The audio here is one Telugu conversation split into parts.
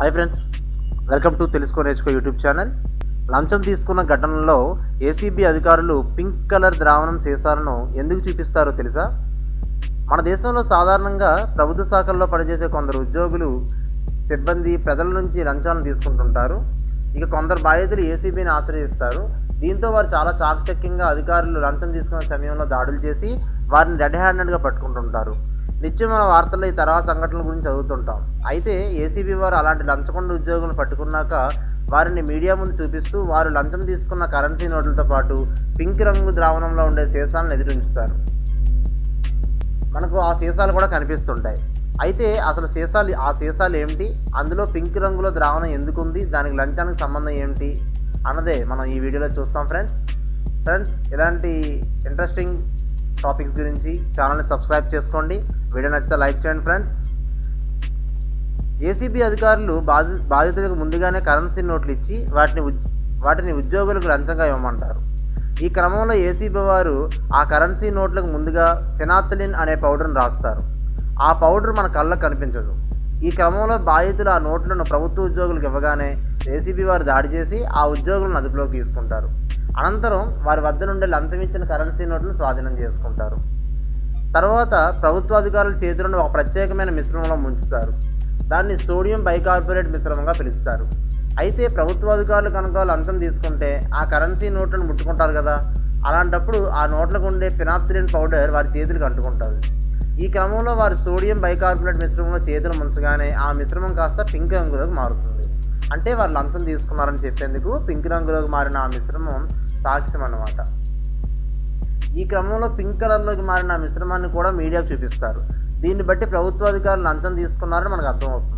హాయ్ ఫ్రెండ్స్ వెల్కమ్ టు తెలుసుకో నేర్చుకో యూట్యూబ్ ఛానల్ లంచం తీసుకున్న ఘటనలో ఏసీబీ అధికారులు పింక్ కలర్ ద్రావణం సీసాలను ఎందుకు చూపిస్తారో తెలుసా? మన దేశంలో సాధారణంగా ప్రభుత్వ శాఖల్లో పనిచేసే కొందరు ఉద్యోగులు సిబ్బంది ప్రజల నుంచి లంచాలను తీసుకుంటుంటారు. ఇక కొందరు బాధితులు ఏసీబీని ఆశ్రయిస్తారు. దీంతో వారు చాలా చాకచక్యంగా అధికారులు లంచం తీసుకునే సమయంలో దాడులు చేసి వారిని రెడ్ హ్యాండెడ్గా పట్టుకుంటుంటారు. నిత్యం మన వార్తల్లో ఈ తరహా సంఘటనల గురించి చదువుతుంటాం. అయితే ఏసీబీ వారు అలాంటి లంచకుండా ఉద్యోగులను పట్టుకున్నాక వారిని మీడియా ముందు చూపిస్తూ వారు లంచం తీసుకున్న కరెన్సీ నోట్లతో పాటు పింక్ రంగు ద్రావణంలో ఉండే సీసాలను ఎదురించుతారు. మనకు ఆ సీసాలు కూడా కనిపిస్తుంటాయి. అయితే అసలు సీసాలు ఆ సీసాలు ఏమిటి? అందులో పింక్ రంగులో ద్రావణం ఎందుకు ఉంది దానికి లంచానికి సంబంధం ఏమిటి? అన్నదే మనం ఈ వీడియోలో చూస్తాం ఫ్రెండ్స్. ఫ్రెండ్స్ ఇలాంటి ఇంట్రెస్టింగ్ టాపిక్స్ గురించి ఛానల్ని సబ్స్క్రైబ్ చేసుకోండి. వీడియో నచ్చితే లైక్ చేయండి ఫ్రెండ్స్. ఏసీబీ అధికారులు బాధి బాధితులకు ముందుగానే కరెన్సీ నోట్లు ఇచ్చి వాటిని వాటిని ఉద్యోగులకు లంచంగా ఇవ్వమంటారు. ఈ క్రమంలో ఏసీబీ వారు ఆ కరెన్సీ నోట్లకు ముందుగా ఫినాథలిన్ అనే పౌడర్ని రాస్తారు. ఆ పౌడర్ మన కళ్ళకు కనిపించదు. ఈ క్రమంలో బాధితులు ఆ నోట్లను ప్రభుత్వ ఉద్యోగులకు ఇవ్వగానే ఏసీబీ వారు దాడి చేసి ఆ ఉద్యోగులను అదుపులోకి తీసుకుంటారు. అనంతరం వారి వద్ద నుండి లంచం ఇచ్చిన కరెన్సీ నోట్లను స్వాధీనం చేసుకుంటారు. తర్వాత ప్రభుత్వ అధికారుల చేతులను ఒక ప్రత్యేకమైన మిశ్రమంలో ముంచుతారు. దాన్ని సోడియం బైకార్బోనేట్ మిశ్రమంగా పిలుస్తారు. అయితే ప్రభుత్వ అధికారులు కనుక లంచం తీసుకుంటే ఆ కరెన్సీ నోట్లను ముట్టుకుంటారు కదా అలాంటప్పుడు ఆ నోట్లకు ఉండే ఫినాప్థలిన్ పౌడర్ వారి చేతులకు అంటుకుంటుంది. ఈ క్రమంలో వారు సోడియం బైకార్బోనేట్ మిశ్రమంలో చేతులు ముంచగానే ఆ మిశ్రమం కాస్త పింక్ రంగులోకి మారుతుంది. అంటే వాళ్ళు లంచం తీసుకున్నారని చెప్పేందుకు పింక్ రంగులోకి మారిన ఆ మిశ్రమం సాక్ష్యం అన్నమాట. ఈ క్రమంలో పింక్ కలర్లోకి మారిన ఆ మిశ్రమాన్ని కూడా మీడియాకు చూపిస్తారు. దీన్ని బట్టి ప్రభుత్వ అధికారులు లంచం తీసుకున్నారని మనకు అర్థమవుతుంది.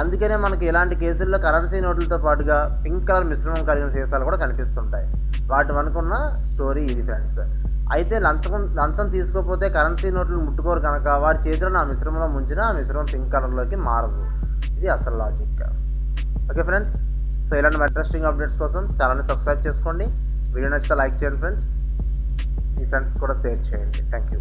అందుకనే మనకి ఇలాంటి కేసుల్లో కరెన్సీ నోట్లతో పాటుగా పింక్ కలర్ మిశ్రమం కలిగిన సీసాలు కూడా కనిపిస్తుంటాయి. వాటి అనుకున్న స్టోరీ ఇది ఫ్రెండ్స్. అయితే లంచం లంచం తీసుకోకపోతే కరెన్సీ నోట్లు ముట్టుకోరు కనుక వారి చేతిలో ఆ మిశ్రమంలో ముంచిన ఆ మిశ్రమం పింక్ కలర్లోకి మారదు. ఇది అసలు లాజిక్. ఓకే ఫ్రెండ్స్ సో ఇలాంటి ఇంట్రెస్టింగ్ అప్డేట్స్ కోసం ఛానల్ని సబ్స్క్రైబ్ చేసుకోండి. వీడియో నచ్చితే లైక్ చేయండి ఫ్రెండ్స్ మీ ఫ్రెండ్స్ కూడా షేర్ చేయండి. Thank you